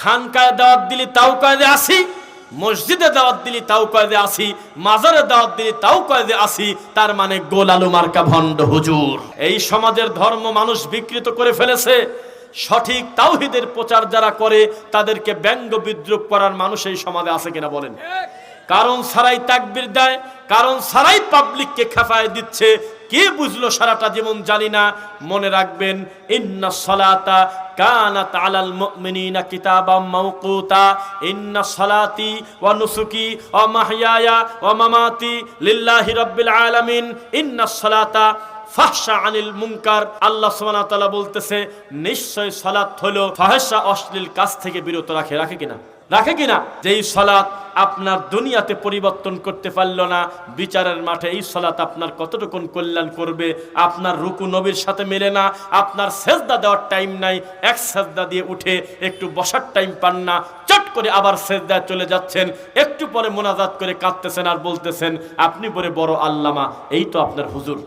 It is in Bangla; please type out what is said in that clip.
খানকায় দাওয়াত দিলি, তাও কয়েদে আসি। মসজিদে দাওয়াত দিলি, তাও কয়েদে আসি। মাজারে দাওয়াত দিলি, তাও কয়েদে আসি। তার মানে গোল আলু মার্কা ভণ্ড হুজুর। এই সমাজের ধর্ম মানুষ বিকৃত করে ফেলেছে। সঠিক তাওহিদের প্রচার যারা করে, তাদেরকে ব্যঙ্গ বিদ্রুপ করার মানুষ এই সমাজে আছে কিনা বলেন। কারণ সারাই তাকবির দেয়, কারণ সারাই পাবলিককে খেফায় দিচ্ছে কে বুঝলো সারাটা জীবন জানি না? মনে রাখবেন, ইন্না সলাতা কানাত আলাল মুমিনিনা কিতাবাম মাওকুতা। ইন্না সলাতি ওয়া নুসুকি ওয়া মাহইয়ায়া ওয়া মামাতি লিল্লাহি রাব্বিল আলামিন। ইন্না সলাতা ফাহশা আনিল মুনকার। আল্লাহ সুবহানাহু ওয়া তাআলা বলতেছে, নিশ্চয় সালাত হলো ফাহশা অশ্লীল কাজ থেকে বিরত রাখে রাখে কিনা? রাখে কিনা? যেই সলাৎ আপনার দুনিয়াতে পরিবর্তন করতে পারল না। বিচারের মাঠে এই সলাত আপনার কতটুকুন কল্যাণ করবে? আপনার রুকু নবীর সাথে মেলে না। আপনার সেজদা দেওয়ার টাইম নাই। এক সেজদা দিয়ে উঠে একটু বসার টাইম পান না। চট করে আবার সেজদায় চলে যাচ্ছেন। একটু পরে মোনাজাত করে কাঁদতেছেন আর বলতেছেন, আপনি পরে বড় আল্লামা। এই তো আপনার হুজুর।